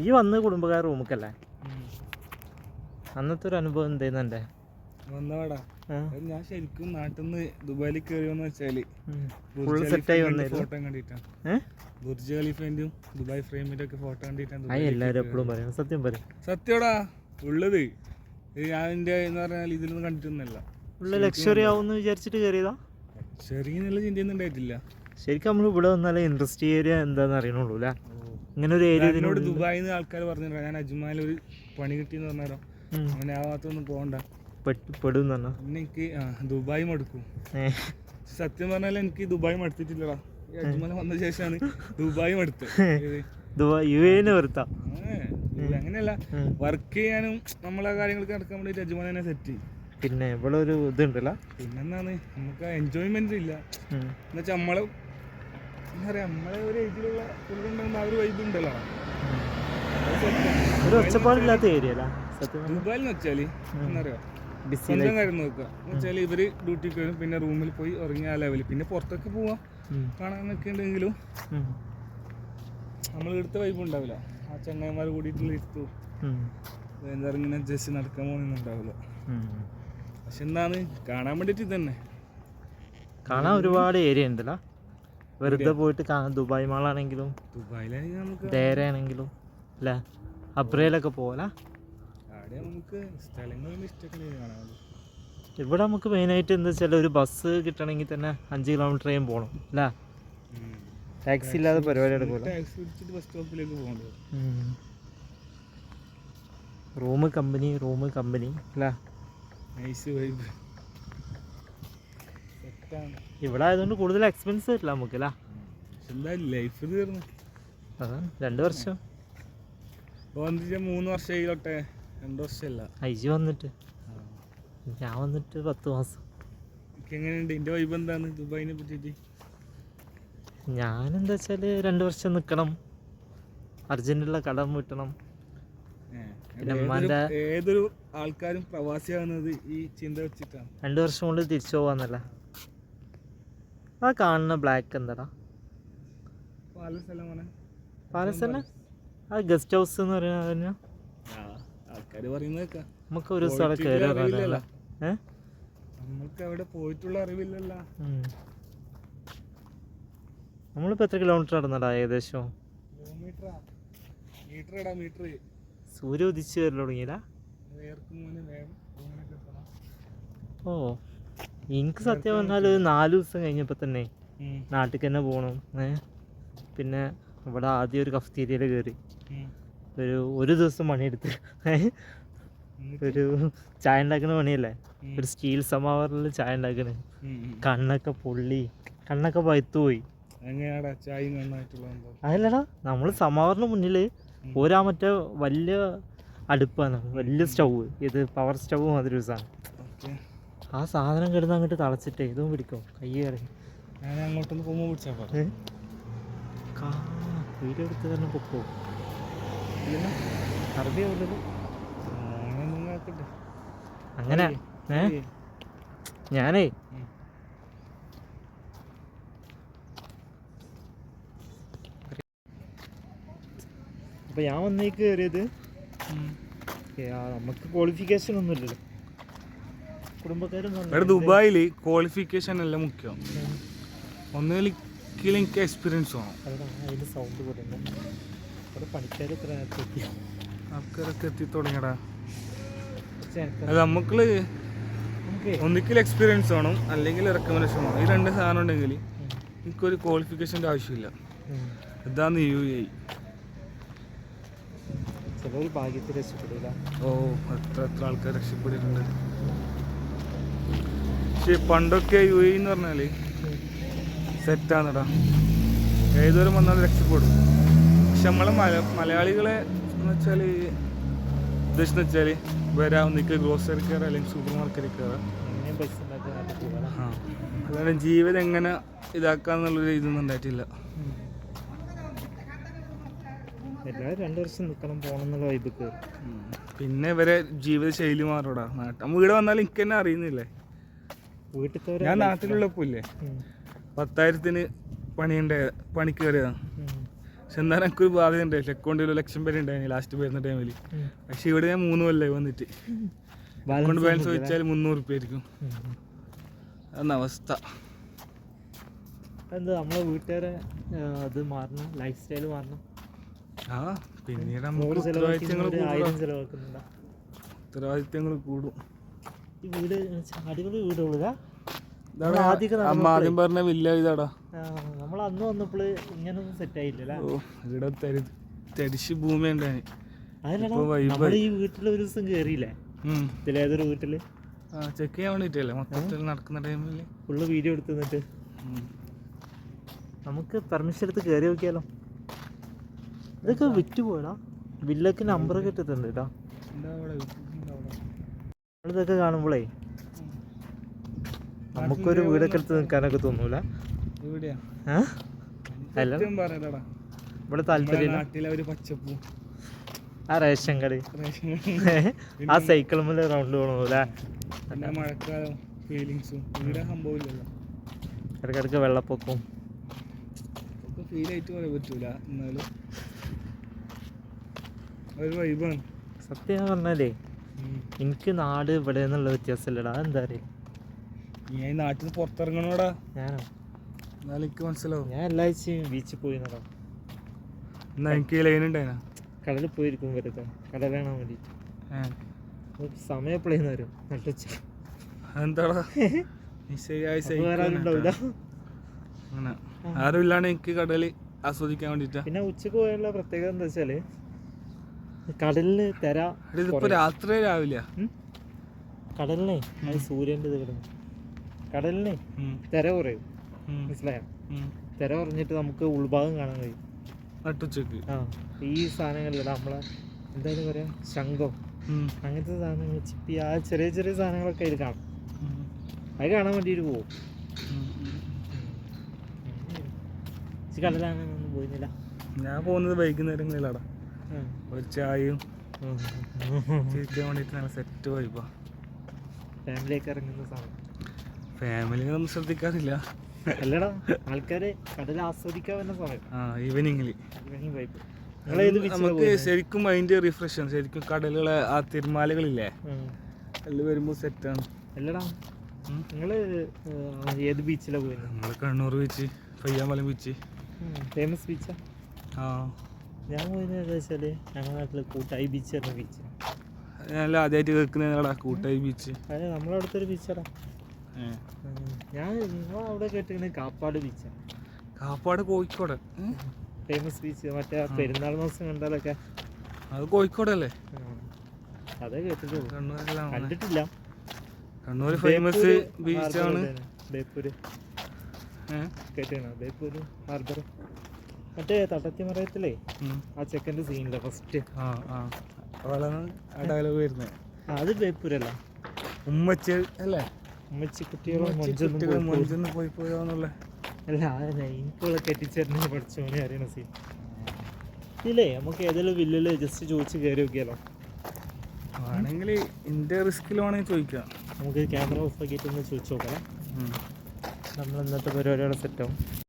ഈ വന്ന് കുടുംബക്കാർ റൂമുക്കല്ലേ അന്നത്തെ ഒരു അനുഭവം എന്തായിരുന്നു എന്റെ വന്നവാടാ. ഞാൻ ശരിക്കും നാട്ടിൽ നിന്ന് ദുബായിൽ കയറിയെന്ന് വെച്ചാൽ ഫോട്ടോ കണ്ടിട്ടാണ് ബുർജ് ഖലീഫേന്റെയും ദുബായ് ഫ്രെയിമിന്റെ ഒക്കെ ഫോട്ടോ കണ്ടിട്ടാണ് എല്ലാവരും എപ്പോഴും പറയും. സത്യം പറയും. സത്യടാ ഉള്ളത്. ഞാൻ എന്റെ എന്ന് പറഞ്ഞാൽ ഇതിലൊന്നും കണ്ടിട്ടൊന്നുമല്ല. ഉള്ള ലക്ഷറി ആവുമെന്ന് വിചാരിച്ചിട്ട് കയറിയതാ ചെറിയ ചിന്തയൊന്നും ഉണ്ടായിട്ടില്ല. ശരിക്കും നമ്മൾ ഇവിടെ വന്നാലേ ഇൻട്രസ്റ്റ് ഏരിയ എന്താന്ന് അറിയണുള്ളൂ അല്ലേ? ഇങ്ങനെ ഒരു ഏരിയ എന്നോട് ദുബായിൽ നിന്ന് ആൾക്കാർ പറഞ്ഞു ഞാൻ അജ്മാലിൽ ഒരു പണി കിട്ടിയെന്ന് പറഞ്ഞാലോ? അങ്ങനെ ആ ഭാഗത്തൊന്നും പോകണ്ട. പെടും പിന്നെ എനിക്ക് ദുബായ് മടുക്കും. സത്യം പറഞ്ഞാൽ എനിക്ക് ദുബായ് മടുത്തിട്ടില്ലടാ. ഈ അജ്മാൽ വന്ന ശേഷമാണ് ദുബായ് മടുത്തത്? ദുബായ് യു അങ്ങനെയല്ല. വർക്ക് ചെയ്യാനും നമ്മളെ കാര്യങ്ങൾക്ക് നടക്കാൻ വേണ്ടി അജ്മാൻ തന്നെ സെറ്റ് ചെയ്യും. പിന്നെ ഇവിടെ ഒരു ഇതുണ്ടല്ലോ. പിന്നെന്താണ്? നമുക്ക് എൻജോയ്മെന്റ് ഇല്ല. എന്നുവെച്ചാൽ നമ്മളെ എന്താ പറയാ നമ്മളെ ഒരു ഏജിലുള്ള പിള്ളേരുണ്ടാകുമ്പോൾ ആ ഒരു വൈബ് ഉണ്ടല്ലോ. ഒരു ഒച്ചപ്പാടില്ലാത്ത ഏരിയ ദുബായിൽ എന്ന് വെച്ചാൽ എന്നറിയോ ബിസി സ്വന്തം കാര്യം നോക്കുക. എന്ന് വെച്ചാൽ ഇവർ ഡ്യൂട്ടിക്ക് വരും പിന്നെ റൂമിൽ പോയി ഉറങ്ങി ആ ലെവലിൽ പിന്നെ പുറത്തൊക്കെ പോവാം കാണാനൊക്കെ ഉണ്ടെങ്കിലും നമ്മൾ എടുത്ത വൈബ് ഉണ്ടാവില്ല. ആ ചങ്ങായിമാർ കൂടിയിട്ടുള്ള ഇരുത്തു എന്താ ഇങ്ങനെ ജസ്റ്റ് നടക്കാൻ പോകുന്നുണ്ടാവില്ല പക്ഷെ എന്താണ് കാണാൻ വേണ്ടിയിട്ട് തന്നെ കാണാൻ ഒരുപാട് ഏരിയ ഉണ്ടല്ലോ. വെറുതെ പോയിട്ട് ദുബായ് മാളാണെങ്കിലും ദുബായിലാണെങ്കിൽ നമുക്ക് അല്ല അല്ലേ അബ്രയിലൊക്കെ പോകലാ അവിടെ നമുക്ക് മെയിൻ ഇഷ്ടമൊക്കെ കാണാമല്ലോ ഇവിടെ നമുക്ക് മെയിനായിട്ട് എന്താ വെച്ചാൽ ഒരു ബസ് കിട്ടണമെങ്കിൽ തന്നെ അഞ്ച് കിലോമീറ്റർ ആയും പോകണം അല്ലേ ടാക്സി ഇല്ലാതെ പരിപാടി പോകേണ്ടത് റൂം കമ്പനി റൂം കമ്പനി അല്ലേ നൈസ് വൈബ് ഇവിടെ ആയതുകൊണ്ട് കൂടുതൽ എക്സ്പെൻസ് വരില്ല നമുക്ക് അല്ലേ ലൈഫ് തീർന്നു. അതാണ് രണ്ട് വർഷം. മൂന്ന് വർഷമായി തൊട്ടെ രണ്ട് വർഷമല്ല. ഐജി വന്നിട്ട്. ഞാൻ വന്നിട്ട് പത്ത് മാസം. എനിക്ക് എങ്ങനെയുണ്ട്? എന്റെ വൈബ് എന്താണ്? ദുബായിനെ പറ്റിയിട്ട്? ഞാനെന്താ വെച്ചാൽ രണ്ട് വർഷം നിൽക്കണം അർജന്റുള്ള കടം വീട്ടണം. പിന്നെ ഏതൊരു ആൾക്കാരും പ്രവാസിയാകുന്നത് ഈ ചിന്ത വെച്ചിട്ടാണ്. രണ്ട് വർഷം കൊണ്ട് തിരിച്ചു പോവാന്നല്ല? ആ കാണുന്ന ബ്ലാക്ക് എന്താടാ? പാലസ് തന്നെ ആ ഗസ്റ്റ് ഹൗസ് എന്ന് പറയുന്നത് ആൾക്കാർ നമുക്ക് ഒരു സ്ഥലം പോയിട്ട് കയറി അറിയില്ലല്ലോ. അവിടെ പോയിട്ടുള്ള അറിവില്ലല്ലോ. നമ്മളിപ്പോൾ എത്ര കിലോമീറ്റർ നടന്നടാ ഏകദേശം? സൂര്യ ഉദിച്ചു വരൽ തുടങ്ങിയില്ല? ഓ. എനിക്ക് സത്യം പറഞ്ഞാൽ നാല് ദിവസം കഴിഞ്ഞപ്പോൾ തന്നെ നാട്ടിൽ തന്നെ പോകണം ഏ? പിന്നെ ഇവിടെ ആദ്യം ഒരു കഫ്തീരിയയിൽ കയറി ഒരു ഒരു ദിവസം പണിയെടുത്ത്? ഒരു ചായ ഉണ്ടാക്കുന്ന പണിയല്ലേ? ഒരു സ്റ്റീൽ സമാവറിൽ ചായ ഉണ്ടാക്കണേ. കണ്ണൊക്കെ പൊള്ളി. കണ്ണൊക്കെ പഴുത്തു പോയി. അതല്ലടാ നമ്മൾ സമാവറിന് മുന്നിൽ ഒരാ മറ്റേ വലിയ അടുപ്പാണ്. വലിയ സ്റ്റൗ ഇത് പവർ സ്റ്റൗ മാതിരി ഒരു സാധനം ഓക്കെ. ആ സാധനം കിടന്ന് അങ്ങോട്ട് തളച്ചിട്ടേ ഇതും പിടിക്കോ. കൈ ഇറങ്ങി ഞാൻ അങ്ങോട്ടൊന്ന് പോകുമ്പോൾ പിടിച്ചാൽ വീഡിയോ എടുത്ത് തന്നെ പൊക്കോ? അറബി അങ്ങനെ? ഏ? ഞാനേ. അപ്പൊ ഞാൻ വന്നേക്ക് കയറിയത്? നമുക്ക് ക്വാളിഫിക്കേഷൻ ഒന്നുമില്ലല്ലോ. ഇവിടെ ദുബായിൽ ക്വാളിഫിക്കേഷൻ അല്ല മുഖ്യം. ഒന്നുകിൽ എനിക്ക് എക്സ്പീരിയൻസ് വേണം. സൗണ്ട് ആൾക്കാരൊക്കെ എത്തി തുടങ്ങിയടാ. അത് നമുക്ക് ഒന്നിക്കിൽ എക്സ്പീരിയൻസ് വേണം അല്ലെങ്കിൽ റെക്കമെൻഡേഷൻ വേണം. ഈ രണ്ട് സാധനം ഉണ്ടെങ്കിൽ എനിക്കൊരു ക്വാളിഫിക്കേഷന്റെ ആവശ്യമില്ല. ഇതാണ് യു എ ഭാഗ്യത്തിൽ രക്ഷപ്പെടില്ല. ഓ എത്ര എത്ര ആൾക്കാർ രക്ഷപ്പെട്ടിട്ടുണ്ട്. പക്ഷേ പണ്ടൊക്കെ യു എ എന്ന് പറഞ്ഞാൽ സെറ്റാണെടാ. ഏതൊരു വന്നാലും രക്ഷപ്പെടും. പക്ഷെ നമ്മളെ മല മലയാളികളെ എന്ന് വെച്ചാൽ ഉദ്ദേശം വെച്ചാൽ വരാം ഒന്നിക്കൽ ഗ്രോസറി കയറുക അല്ലെങ്കിൽ സൂപ്പർ മാർക്കറ്റിൽ ആ. അല്ലാണ്ട് ജീവിതം എങ്ങനെ ഇതാക്കാന്നുള്ളൊരു ഇതൊന്നും ഉണ്ടായിട്ടില്ല. എല്ലാവരും രണ്ട് വർഷം നിൽക്കണം പോകണം എന്നുള്ള വൈബ് കയറും പിന്നെ ഇവരെ ജീവിത ശൈലി മാറൂടാ നാട്ടിൽ വീട് വന്നാൽ എനിക്ക് തന്നെ അറിയുന്നില്ലേ? വീട്ടിൽ ഞാൻ നാട്ടിലുള്ളപ്പോ ഇല്ലേ പത്തായിരത്തിന് പണിയുണ്ട പണിക്ക് കയറിയതാണ് പക്ഷെ എന്നാലും എനിക്കൊരു ബാധ്യത ഉണ്ടായില്ല അക്കൗണ്ടിൽ ഒരു ലക്ഷം പേര് ഉണ്ടായിരുന്നു ലാസ്റ്റ് വരുന്ന ടൈമിൽ പക്ഷെ ഇവിടെ ഞാൻ മൂന്ന് കൊല്ലമായി വന്നിട്ട്. അക്കൗണ്ട് ബാലൻസ് ചോദിച്ചാൽ മുന്നൂറ് റുപ്യ ആയിരിക്കും. അതാണ് അവസ്ഥ. എന്താ നമ്മളെ വീട്ടുകാരെ അത് മാറണം ലൈഫ് സ്റ്റൈൽ മാറണം. ആ പിന്നീട് നമുക്ക് ഉത്തരവാദിത്തങ്ങൾ ഉത്തരവാദിത്തങ്ങൾ കൂടും. ഈ വീട് അടിപൊളി വീടുള്ള ഇതാണ് ആദ്യമൊക്കെ അമ്മ ആദ്യം പറഞ്ഞ വില്ല ഇതാടാ. നമ്മൾ അന്ന് വന്നപ്പോൾ ഇങ്ങനൊന്നും സെറ്റ് ആയില്ലല്ലേ ഓ ഇവിടെ തരി തരിശ് ഭൂമി ഉണ്ടായി ഈ വീട്ടിൽ ഒരു ദിവസം കേറിയില്ലേ. ഇതിലേതൊരു വീട്ടിൽ? ചെക്ക് ചെയ്യാൻ വേണ്ടിട്ടല്ലേ മൊത്തത്തിൽ നടക്കുന്ന ടൈമിൽ ഫുള്ള് വീഡിയോ എടുത്ത് നമുക്ക് പെർമിഷൻ എടുത്ത് കയറി നോക്കിയാലോ? ഇതൊക്കെ വിറ്റ് പോയടാ വില്ലക്ക് നമ്പറൊക്കെ ഇട്ടിട്ടുണ്ട് കേട്ടോ നമ്മളിതൊക്കെ കാണുമ്പോളേ നമുക്കൊരു വീടൊക്കെ എടുത്ത് നിൽക്കാനൊക്കെ തോന്നൂല. ഇവിടെ താല്പര്യം ആ റേഷൻ കടി. ആ സൈക്കിൾ മുതൽ റൗണ്ട് പോകണമല്ലേ മഴക്കാലം ഫീലിങ്സും ഇവിടെ സംഭവമില്ലല്ലോ ഇടയ്ക്കിടയ്ക്ക് വെള്ളപ്പൊക്കവും ഫീൽ ആയിട്ട് പറയാൻ പറ്റൂല. എന്നാലും ഒരു വൈബാണ് സത്യം പറഞ്ഞാലേ എനിക്ക് നാട് ഇവിടെ എന്നുള്ള വ്യത്യാസമില്ലടാ. എന്താ അറിയില്ല ഞാൻ നാട്ടിൽ നിന്ന് പുറത്തിറങ്ങണോടാ? ഞാനോ? എന്നാലും എനിക്ക് മനസ്സിലാവും. ഞാൻ എല്ലാ ആഴ്ചയും ബീച്ചിൽ പോയി എന്നാ എനിക്ക് ലൈൻ കടലിൽ പോയിരിക്കും വെറുതെ. കടൽ കാണാൻ വേണ്ടിട്ട് സമയം എപ്പോഴേന്ന് വരും? നട്ടുച്ച നിശ്ചയായി ആരും ഉണ്ടാവില്ല അങ്ങനെ. ആരും ഇല്ലാണ്ട് എനിക്ക് കടൽ ആസ്വദിക്കാൻ വേണ്ടിട്ടാ പിന്നെ ഉച്ചയ്ക്ക് പോയുള്ള പ്രത്യേകത എന്താ വെച്ചാൽ കടലിന് തെര ഇതിപ്പോ രാത്രി രാവിലെ? കടലിനെ അത് സൂര്യന്റെ ഇത് കിടന്നു. കടലിനെ തെര കുറയും. മനസ്സിലായോ. തെര കുറഞ്ഞിട്ട് നമുക്ക് ഉൾഭാഗം കാണാൻ കഴിയും. നട്ടുച്ചക്ക്. ആ ഈ സാധനങ്ങളില്ല നമ്മളെ എന്തായാലും പറയാ? ശംഖം. അങ്ങനത്തെ സാധനങ്ങൾ ചിപ്പി ആ ചെറിയ ചെറിയ സാധനങ്ങളൊക്കെ അതിൽ കാണും. അത് കാണാൻ വേണ്ടിയിട്ട് പോകും കടലാണ് പോയിരുന്നില്ല. ഞാൻ പോകുന്നത് വൈകുന്നേരങ്ങളിലാടാ. ഒരു ചായയും ചിരിക്കാൻ വേണ്ടിയിട്ട് നല്ല സെറ്റ് വൈബാ ഫാമിലിയൊക്കെ ഇറങ്ങുന്ന സമയം ഫാമിലി ഒന്നും ശ്രദ്ധിക്കാറില്ല. അല്ലടാ ആൾക്കാര് കടൽ ആസ്വദിക്കാൻ വരുന്ന സമയം ആ ഈവനിങ്ങിൽ നമുക്ക് ശരിക്കും മൈൻഡ് റിഫ്രഷ് ശരിക്കും കടലുകളെ ആ തിരുമാലകളില്ലേ? അതിൽ വരുമ്പോൾ സെറ്റാണ് അല്ലടാ നിങ്ങൾ ഏത് ബീച്ചിലാണ് പോയത് നമ്മൾ Kannur beach Payyambalam beach famous ബീച്ചാ ആ. ഞാൻ പോയത് എന്താ വെച്ചാൽ ഞങ്ങളുടെ നാട്ടിൽ കൂട്ടായി ബീച്ച് പറഞ്ഞ ബീച്ച് ഞാൻ ആദ്യമായിട്ട് കേൾക്കുന്നതാടാ കൂട്ടായി ബീച്ച് അതെ നമ്മളെ അടുത്തൊരു ബീച്ചാടാ ഞാൻ നിങ്ങൾ അവിടെ കേട്ടിരിക്കുന്നത് കാപ്പാട് ബീച്ചാ കാപ്പാട് കോഴിക്കോട്. ഫേമസ് ബീച്ച് മറ്റേ പെരുന്നാൾ ദിവസം കണ്ടാലൊക്കെ അത് കോഴിക്കോടല്ലേ? അതെ കേട്ടിട്ടുള്ളൂ. കണ്ടിട്ടില്ല. കണ്ണൂർ ഫേമസ് ബീച്ചാണ്. ബേപ്പൂര്. കേട്ടിരുന്നോ ബേപ്പൂര് ഹാർബർ മറ്റേ തട്ടത്തിമറയത്തിലേ ആ ചെക്കന്റെ സീനില്ല ഫസ്റ്റ് ആ ആ. ഡയലോഗ് വരുന്നത് അത് ബേപ്പൂരല്ല. ഉമ്മച്ചി അല്ലേ? ഉമ്മച്ചി കുട്ടികളും മൊഞ്ചൊന്നും പോയി പോയോന്നുള്ള അല്ല എനിക്കുള്ള കെട്ടിച്ചേരനെ പഠിച്ചോനെ അറിയണ സീൻ ഇല്ലേ നമുക്ക് ഏതെങ്കിലും വില്ലിൽ ജസ്റ്റ് ചോദിച്ച് കയറി നോക്കിയാലോ? ആണെങ്കിൽ എന്റെ റിസ്കിൽ വേണമെങ്കിൽ ചോദിക്കാം. നമുക്ക് ക്യാമറ ഓഫ് ആക്കിയിട്ട് ഒന്ന് ചോദിച്ചു നോക്കാം. നമ്മൾ ഇന്നത്തെ പരിപാടിയുടെ സെറ്റാവും